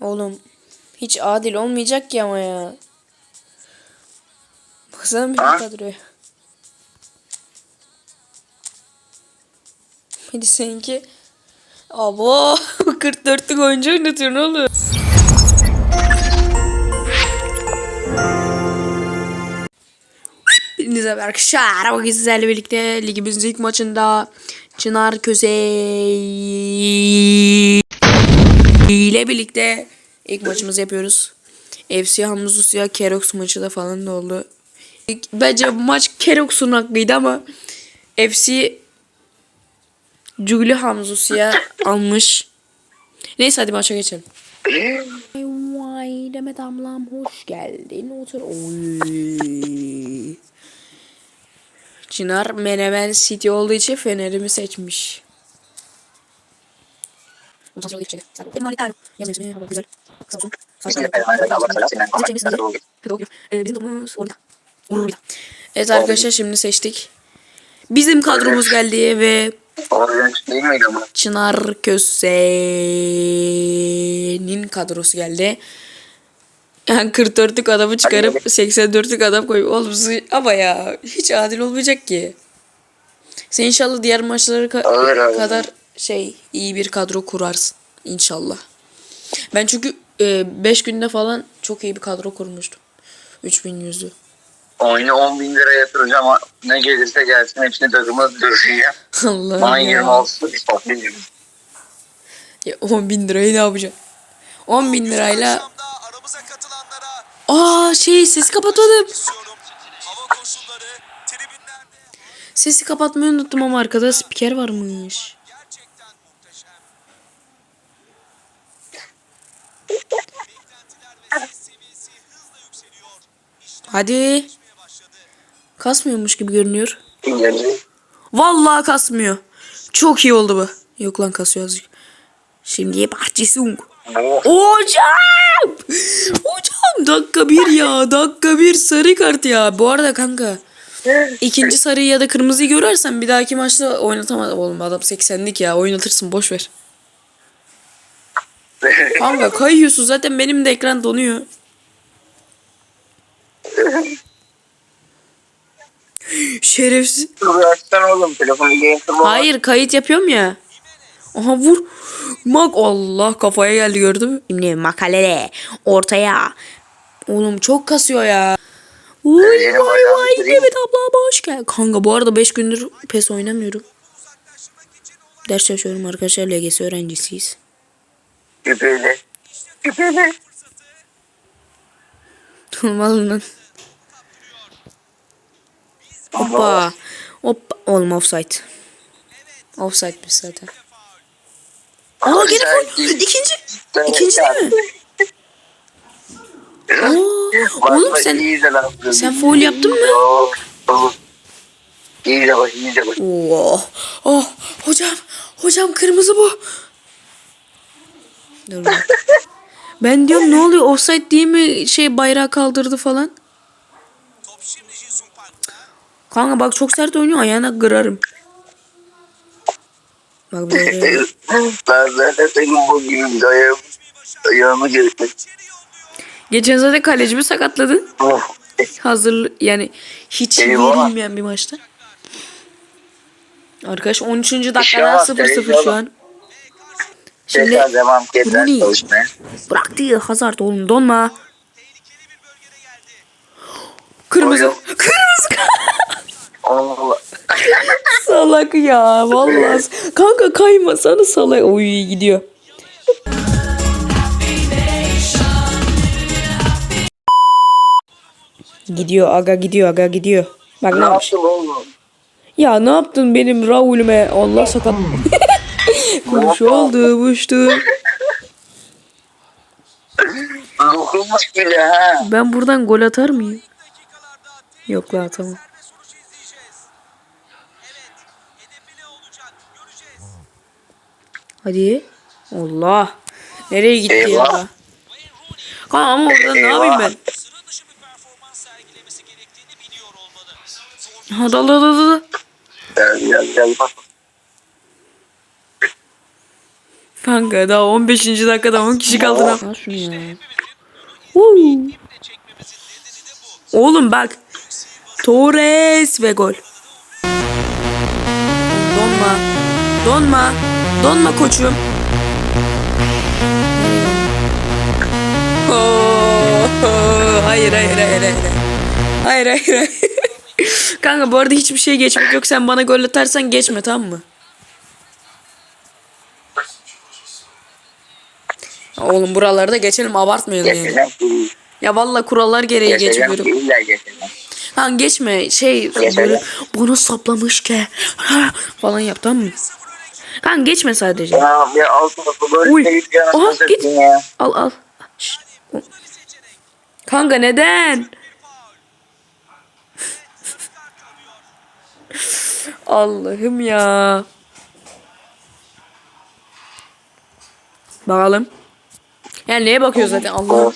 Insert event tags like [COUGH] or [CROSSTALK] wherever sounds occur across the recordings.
Oğlum hiç adil olmayacak ki ama ya. Baksana bir kadroya. De seninki Abo [LAUGHS] 44'lük oyuncu oynatıyorsun oğlum. Hepinize merhaba arkadaşlar. Bugün sizlerle birlikte ligimizin ilk maçında Çınar Kösey ile birlikte ilk maçımızı yapıyoruz. FC Hamzusya Kerox maçı da falan da oldu. Bence bu maç Kerox'un hakkıydı ama FC Cugli Hamzusya almış. Neyse hadi maça geçelim. Vay Demet ablam hoş geldin otur. Oy. Çınar Menemen City olduğu için Fener'imi seçmiş. Benim harita yazmıyor. Hava güzel. Samsun. Samsun. Bizim şeyimiz iyi. Doğru. Ee, Bizim topumuz orada. Orada. Evet arkadaşlar şimdi seçtik. Bizim kadromuz geldi ve? Çınar Köse'nin kadrosu geldi. Yani 44'lük adamı çıkarıp 84'lük adam koyup oğlum ama ya hiç adil olmayacak ki. Sen inşallah diğer maçları ka- kadar şey iyi bir kadro kurarsın inşallah. Ben çünkü 5 günde falan çok iyi bir kadro kurmuştum. 3100'lü. Oyunu 10 bin lira yatıracağım ama ne gelirse gelsin hepsini takıma dövüşeceğim. Allah'ım Bana ya. 20 olsun ispatlayacağım. ya 10 bin lirayı ne yapacağım? 10 bin lirayla Akşamda aramıza katılanlara Aa şey sesi kapatmadım. Sesi kapatmayı unuttum ama arkada spiker varmış. gerçekten muhteşem. Beklentiler ve ses seviyesi hızla yükseliyor. İşte Hadi. Kasmıyormuş gibi görünüyor. Vallahi kasmıyor. Çok iyi oldu bu. Yok lan kasıyor azıcık. Şimdi Bahçesung. Oh. Hocam! Hocam dakika bir ya. Dakika bir sarı kart ya. Bu arada kanka. ikinci sarıyı ya da kırmızıyı görürsen bir dahaki maçta oynatamaz. Oğlum adam 80'lik ya. Oynatırsın boş ver. [LAUGHS] Kanka kayıyorsun zaten benim de ekran donuyor. Şerefsiz. Dur açsana oğlum telefonu. Hayır kayıt yapıyorum ya. Aha vur. Mak Allah kafaya geldi gördün mü? Şimdi makalele ortaya. Oğlum çok kasıyor ya. Dereceli vay vay. Demet abla hoş gel. Kanka bu arada 5 gündür pes oynamıyorum. Ders çalışıyorum arkadaşlar LGS öğrencisiyiz. Küpeli. Küpeli. Olmaz lan. Hoppa. Hoppa. Oğlum offside. Offside'miş zaten. Aa gene gol. İkinci. İkinci değil mi? [LAUGHS] Aa, oğlum sen sen foul yaptın mı? İyi de bak iyi de bak. Oh, oh, hocam, hocam kırmızı bu. Dur. [LAUGHS] Ben diyorum ne oluyor offside değil mi şey bayrağı kaldırdı falan. Kanka bak çok sert oynuyor ayağına kırarım. Bak böyle. [LAUGHS] Ben zaten senin bu gibi bir ayağım, ayağımı geçtim. Geçen zaten kalecimi sakatladın. Oh. Hazır yani hiç bilmeyen bir maçta. Arkadaş 13. dakikada Şahane, 0-0 şu an. Şimdi Tekrar devam Rooney. çalışmaya. bıraktı Hazard oğlum donma. Kırmızı. Kırmızı. Allah. [LAUGHS] salak ya vallahi. Kanka kayma sana salak. Oy gidiyor. Gidiyor aga gidiyor aga gidiyor. Bak ne Ne yapmış. yaptın oğlum? Ya ne yaptın benim Raul'üme? Allah sakat. [LAUGHS] Kuş oldu uçtu. Dokunmuş bile ha. Ben buradan gol atar mıyım? Yok la atamam. Sonuç izleyeceğiz. Evet. Hedefi ne olacak? Göreceğiz. Hadi. Allah. Nereye gitti Eyvah. ya? Kanka ama orada ne Eyvah. yapayım ben? Sıra dışı bir performans sergilemesi gerektiğini biliyor olmalı. Zor Hadi hadi hadi hadi. Gel gel gel. Kanka daha 15. dakikada 10 kişi kaldı. Al şunu ya. Woo. çekmemizin nedeni de bu. Oğlum bak. Torres ve gol. Donma. Donma. Donma koçum. Hayır hayır hayır hayır. Hayır hayır hayır. [LAUGHS] Kanka bu arada hiçbir şey geçmek yok. Sen bana gol atarsan geçme tamam mı? Oğlum buralarda geçelim abartmayalım yani. Ya valla kurallar gereği geçmiyorum. Lan geçme şey böyle bunu saplamış ki falan yap tamam mı? Kan geçme sadece. Ya altı altı böyle Uy. şey Aha, git. ya. Al al. Şşt. Kanka neden? Allah'ım ya. Bakalım. Yani neye bakıyor zaten Allah.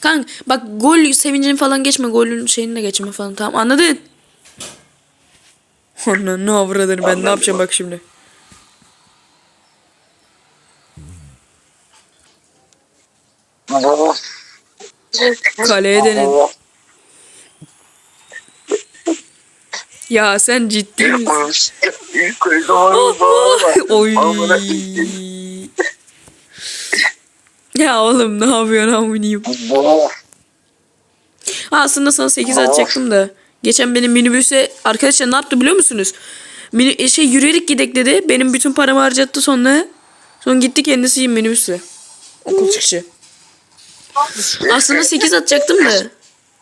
Kanka bak gol sevincini falan geçme. Golün şeyini de geçme falan. Tamam anladın? Ona ne avradını ben ne yapacağım bak şimdi. Kaleye denen. bu- Ya sen ciddi misin? Oy. [LAUGHS] Ya oğlum ne yapıyorsun amınıyım? Aslında sana 8 atacaktım da. Geçen benim minibüse arkadaşlar ne yaptı biliyor musunuz? Mini, şey yürüyerek gidek dedi. Benim bütün paramı harcattı sonra. Sonra gitti kendisi minibüsle. Okul çıkışı. Aslında 8 atacaktım da.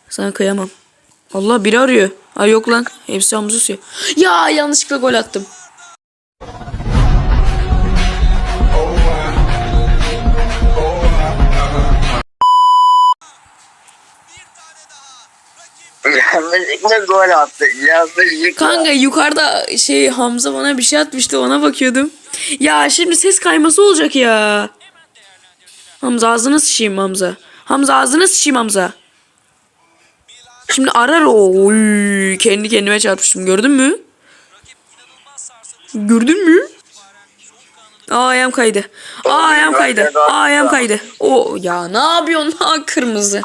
Sana kıyamam. Allah biri arıyor. Ay yok lan. Hepsi Hamzus ya. Ya yanlışlıkla gol attım. Yanlışlıkla gol attı. Yanlışlıkla. Kanka yukarıda şey Hamza bana bir şey atmıştı ona bakıyordum. Ya şimdi ses kayması olacak ya. Hamza ağzına sıçayım Hamza. Hamza ağzına sıçayım Hamza. Şimdi arar o. Kendi kendime çarpıştım gördün mü? Gördün mü? Aa ayağım kaydı. Aa ayağım kaydı. Aa ayağım kaydı. O ya ne yapıyorsun [LAUGHS] ha kırmızı.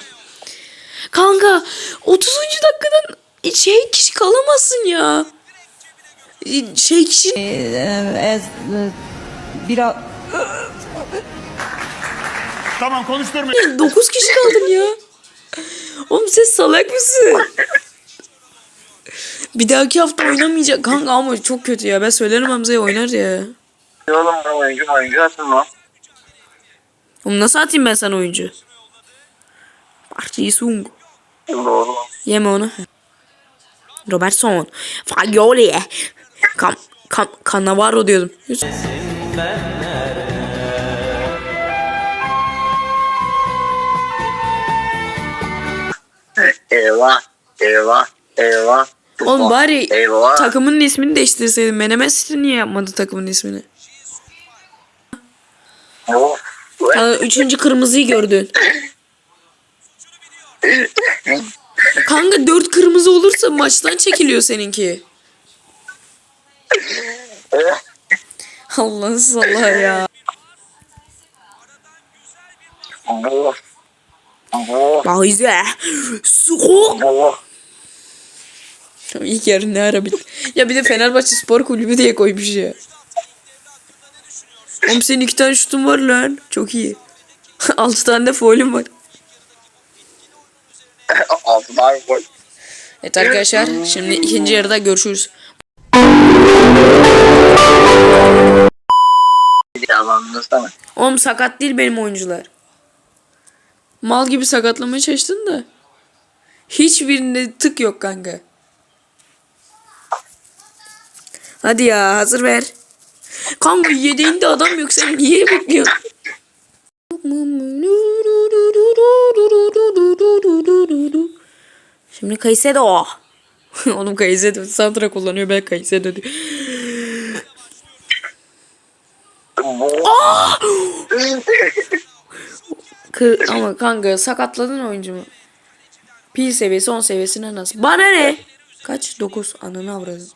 Kanka 30. dakikadan şey kişi kalamazsın ya. Şey kişi Ez, biraz Tamam konuşturmayın. [LAUGHS] 9 kişi kaldın ya. Oğlum sen salak mısın? Bir dahaki hafta oynamayacak. Kanka ama çok kötü ya. Ben söylerim Hamza'ya oynar ya. Oğlum ben oyuncu oyuncu atma. Oğlum nasıl atayım ben sana oyuncu? Parçayı sung. Doğru. Yeme onu. Robertson. Fagioli. Cam, Cam, Cannavaro diyordum. Eyvah. Eyvah. Eyvah. Oğlum bari Eyvah. takımın ismini değiştirseydin. Menemen City niye yapmadı takımın ismini? Of. Kanka üçüncü kırmızıyı gördün. Kanka dört kırmızı olursa maçtan çekiliyor seninki. Allah sallah ya. Bu. Bayze. Soğuk. Bu. İlk yarı ne ara bitti. Ya bir de Fenerbahçe Spor Kulübü diye koymuş ya. Oğlum senin iki tane şutun var lan. Çok iyi. [LAUGHS] Altı tane de faulün var. Altıdan gol. Evet arkadaşlar şimdi ikinci yarıda görüşürüz. Oğlum sakat değil benim oyuncular. Mal gibi sakatlamaya çalıştın da. Hiçbirinde tık yok kanka. Hadi ya hazır ver. Kanka yedeğinde adam yok sen niye bekliyorsun? Şimdi Kaysedo. [LAUGHS] Oğlum Kaysedo Santra kullanıyor ben Kaysedo diyor. [LAUGHS] [LAUGHS] Kır, ama kanka sakatladın oyuncumu. Pil seviyesi 10 seviyesine nasıl? Bana ne? Kaç? 9. Ananı avradın.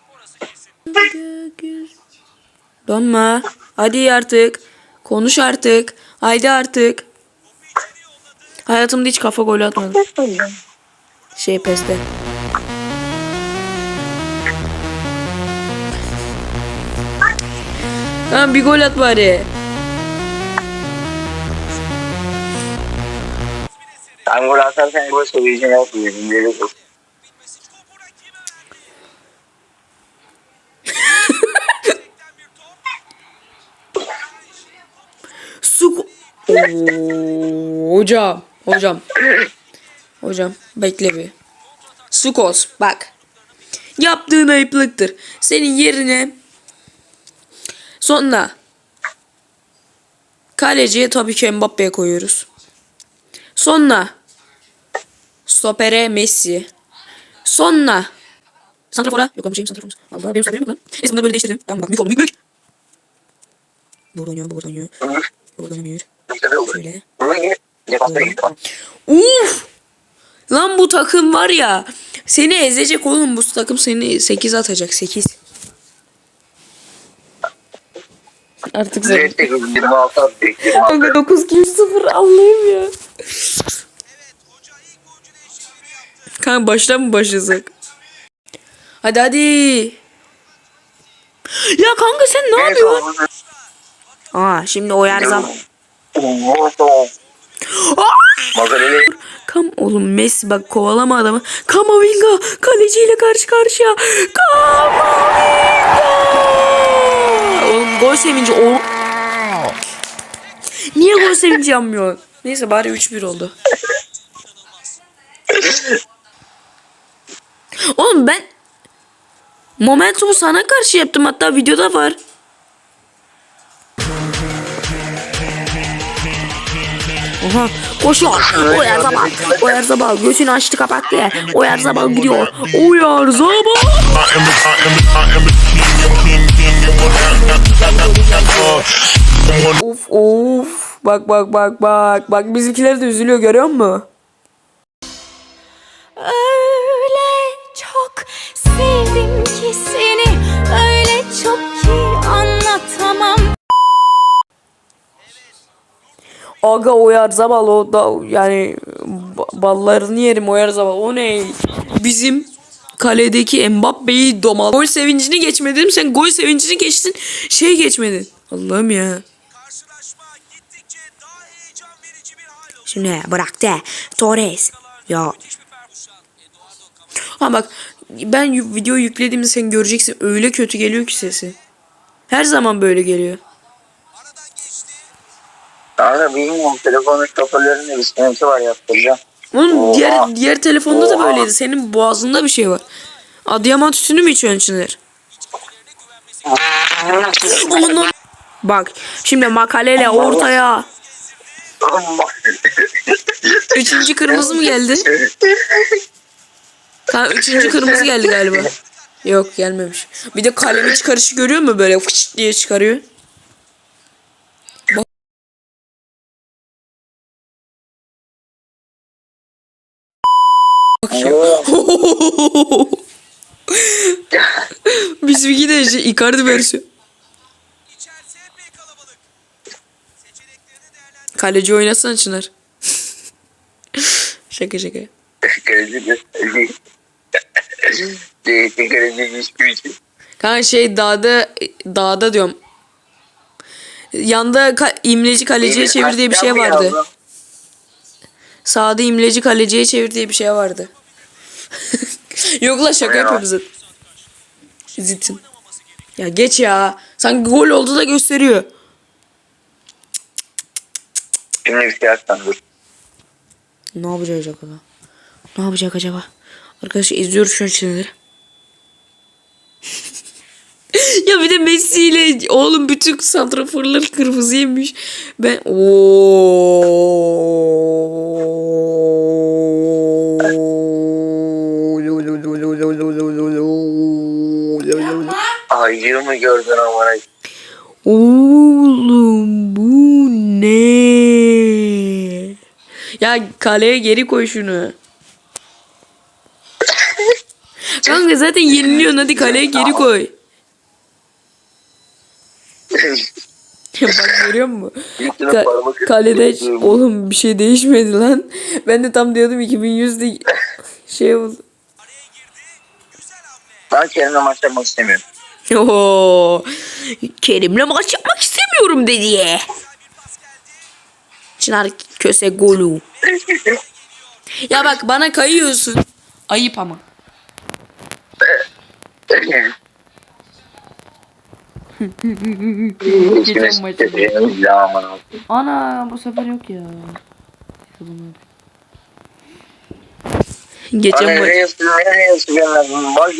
Donma. Hadi artık. Konuş artık. Haydi artık. Hayatımda hiç kafa golü atmadım. Şey peste. Tamam bir gol at bari. Sen gol atarsan gol seviyeceğini yapmayayım. Gerek yok. Su... Oo, hocam. Hocam. Hocam bekle bir. Sukos bak. Yaptığın ayıplıktır. Senin yerine sonra kaleciye tabii ki Mbappe'ye koyuyoruz. Sonra stopere Messi. Sonra Santrafor'a yok amcayım santraforumuz. Allah benim santraforum yok lan. Neyse bunları böyle değiştirdim. Tamam bak büyük oldu büyük büyük. Burada oynuyor burada oynuyor. Burada oynuyor. Şöyle. Uf! Lan bu takım var ya. Seni ezecek oğlum bu takım seni 8 atacak 8. Artık sen. 26 attı. 26. Kanka 9 kim 0 Allah'ım ya. Kanka baştan mı başlasak? Hadi hadi. Ya kanka sen ne yapıyorsun? Aa şimdi o yer zam. Magaleli Kam oğlum Messi bak kovalama adamı. Kamavinga kaleciyle karşı karşıya. Kamavinga! Oğlum gol sevinci o. Niye gol sevinci yapmıyor? Neyse bari 3-1 oldu. [LAUGHS] Oğlum ben Momentumu sana karşı yaptım hatta videoda var. Oha koşuyor. O yer zaman. O yer zaman. Açtı kapattı. O yer gidiyor. O yer zaman. Of of. Bak bak bak bak. Bak bizimkiler de üzülüyor görüyor musun? Öyle çok sevdim ki seni Öyle çok ki anlatamam Aga oyar zabal o da yani ba- ballarını yerim oyar zabal o ne? Bizim kaledeki Mbappe'yi domal. Gol sevincini geçmedim sen gol sevincini geçtin şey geçmedin. Allah'ım ya. Şimdi bıraktı. Torres. Ya. Ha bak ben video yüklediğimde sen göreceksin öyle kötü geliyor ki sesi. Her zaman böyle geliyor. Kanka bilmiyorum telefonun hoparlöründe bir sıkıntı var yaptıracağım. Oğlum Oha. diğer diğer telefonda da böyleydi. Senin boğazında bir şey var. Adıyaman tütünü mü içiyorsun Çınar? Bak şimdi makaleyle ortaya. [LAUGHS] Üçüncü kırmızı mı geldi? Kanka üçüncü kırmızı geldi galiba. Yok gelmemiş. Bir de kalemi çıkarışı görüyor mu böyle fış diye çıkarıyor. Bak. Bak ya. [LAUGHS] Bizimki de şey, Icardi versiyon. Kaleci oynasana Çınar. [LAUGHS] şaka şaka. Kanka şey dağda dağda diyorum. Yanda ka- imleci kaleciye çevir diye bir şey vardı. Sağda imleci kaleciye çevir diye bir şey vardı. Yok la şaka Ya. yapıyorum zaten. Zitin. Ya geç ya. Sanki gol oldu da gösteriyor. Şimdi bir açsam dur. Ne yapacak acaba? Ne yapacak acaba? Arkadaşlar izliyoruz şu an şeyleri. [LAUGHS] ya bir de Messi ile oğlum bütün santraforlar kırmızıymış. Ben ooo. Ayığı mı gördün amına? Oğlum bu ne? Ya kaleye geri koy şunu. Kanka zaten yeniliyorsun hadi kaleye geri koy. Bak görüyor musun? Ka- kalede hiç- oğlum bir şey değişmedi lan. Ben de tam diyordum 2100'de şey oldu. Ben kendimle maç yapmak istemiyorum. Oo, Kerim'le maç yapmak istemiyorum dedi. Çınar köse golü. ya bak bana kayıyorsun. Ayıp ama. Geçen maçı. Allah'ım. Ana bu sefer yok ya. Geçen Hani maç.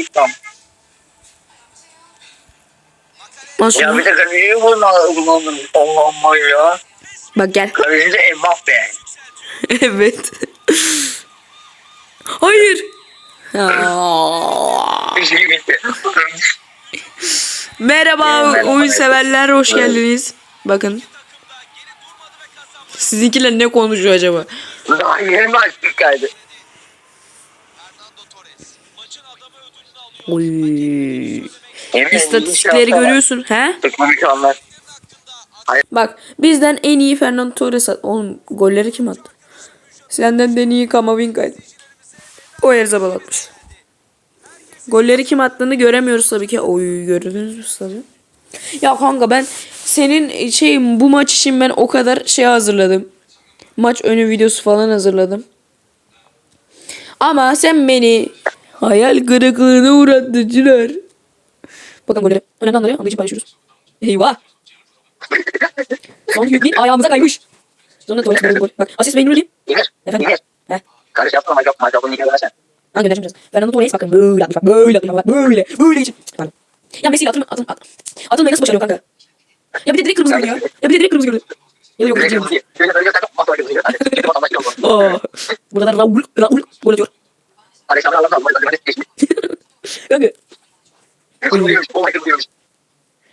Nasıl? Ya bir de kaleciyi vurma. Allah Allah ya. Bak gel. Kaleci de Mbappe. [LAUGHS] evet. Hayır. Şey bitti. Merhaba oyun severler hoş geldiniz. Bakın. Sizinkiler ne konuşuyor acaba? Daha yeni maç kaydı. Oy. İstatistikleri görüyorsun he? Takımı mükemmel. Bak bizden en iyi Fernando Torres at. Oğlum golleri kim attı? Senden de en iyi Kamavinka'ydı. O Erzabal atmış. Golleri kim attığını göremiyoruz tabii ki. Oy gördünüz mü tabii. Ya kanka ben senin şey bu maç için ben o kadar şey hazırladım. Maç önü videosu falan hazırladım. Ama sen beni hayal kırıklığına uğrattın Çınar. Bakın golleri. Önemli anları anlayıcı paylaşıyoruz. Eyvah. Son yük ayağımıza kaymış. Sonra tuvalet böyle gol. Bak asist beynini ödeyim. Emir. Efendim? Emir. He. Kardeş yapma maç yapma maç yapma. Niye versen? Ben göndereceğim biraz. Fernando Torres bakın böyle atmış bak böyle atmış bak böyle böyle geçin. Pardon. Ya Messi atılma atılma at. Atılmayı nasıl başarıyor kanka? Ya bir de direkt kırmızı gördü ya. Ya bir de direkt kırmızı gördü. Ya yok Şöyle kırmızı gördü. Burada da Raul Raul gol atıyor. Alexander maç hadi geçmiş. Kanka.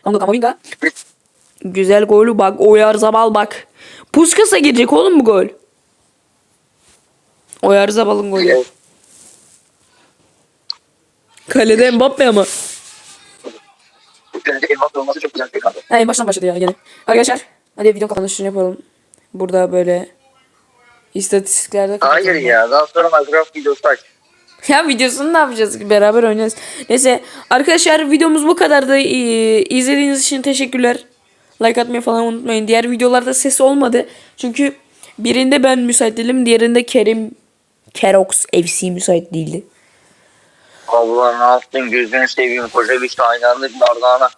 Kanka Kamavinga. Güzel golü bak Oyarzabal bak. Puskas'a girecek oğlum bu gol. Oyarzabal'ın golü. Kalede Mbappe ama. Mbappe olması çok güzel bir kadro. Ha, en baştan başladı ya gene. Arkadaşlar hadi video kapanışını yapalım. Burada böyle istatistiklerde Hayır ya. Daha sonra Minecraft videosu aç. [LAUGHS] Ya videosunu ne yapacağız ki beraber oynarız. Neyse arkadaşlar videomuz bu kadardı. İzlediğiniz için teşekkürler. Like atmayı falan unutmayın. Diğer videolarda ses olmadı. Çünkü birinde ben müsait değilim. Diğerinde Kerim Kerox FC müsait değildi. Allah ne yaptın gözünü seveyim koca bir şahinanlık bardağına.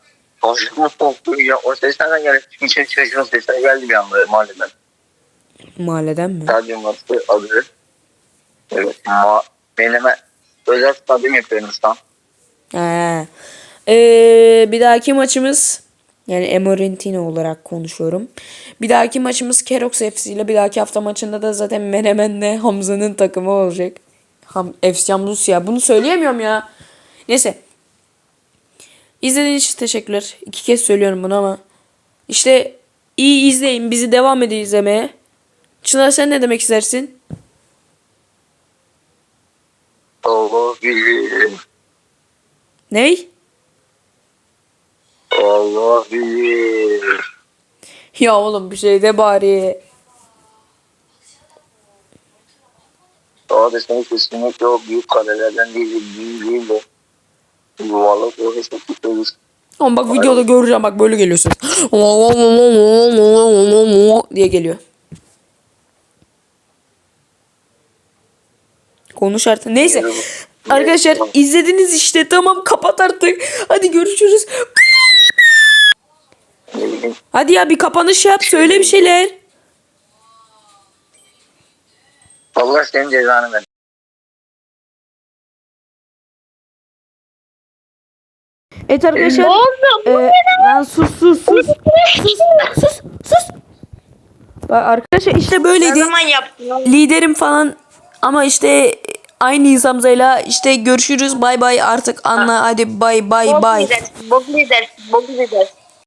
Boşluğumu soktun ya. O ses nereden geldi? Çünkü çocuğun sesine geldi bir anda mahalleden. Mahalleden mi? Stadyum varsa adı. Evet. Ma benim özel stadyum yapıyorum şu an. Ee, bir dahaki maçımız yani Emorentino olarak konuşuyorum. Bir dahaki maçımız Kerox FC ile bir dahaki hafta maçında da zaten Menemen'le Hamza'nın takımı olacak. Ham, FC Hamzus ya. Bunu söyleyemiyorum ya. Neyse. İzlediğiniz için teşekkürler. İki kez söylüyorum bunu ama. İşte iyi izleyin. Bizi devam edin izlemeye. Çınar sen ne demek istersin? Ney? Allah bilir. Ya oğlum bir şey de bari. Seni kesinlikle o büyük kalelerden değil, büyük değil de yuvarlak o hesap tutuyoruz. Ama bak videoda göreceğim bak böyle geliyorsun. diye geliyor. Konuş artık. Neyse. Arkadaşlar izlediniz işte. Tamam kapat artık. Hadi görüşürüz. Ne. Hadi ya bir kapanış yap. Söyle bir şeyler. Allah senin cezanı ver. Evet arkadaşlar. e, lan sus sus sus. sus sus sus. Bak arkadaşlar işte böyleydi. Liderim falan ama işte aynı Hamza'yla işte görüşürüz bay bay artık anla hadi bay bay bay. Bok lider, bok lider, bok lider.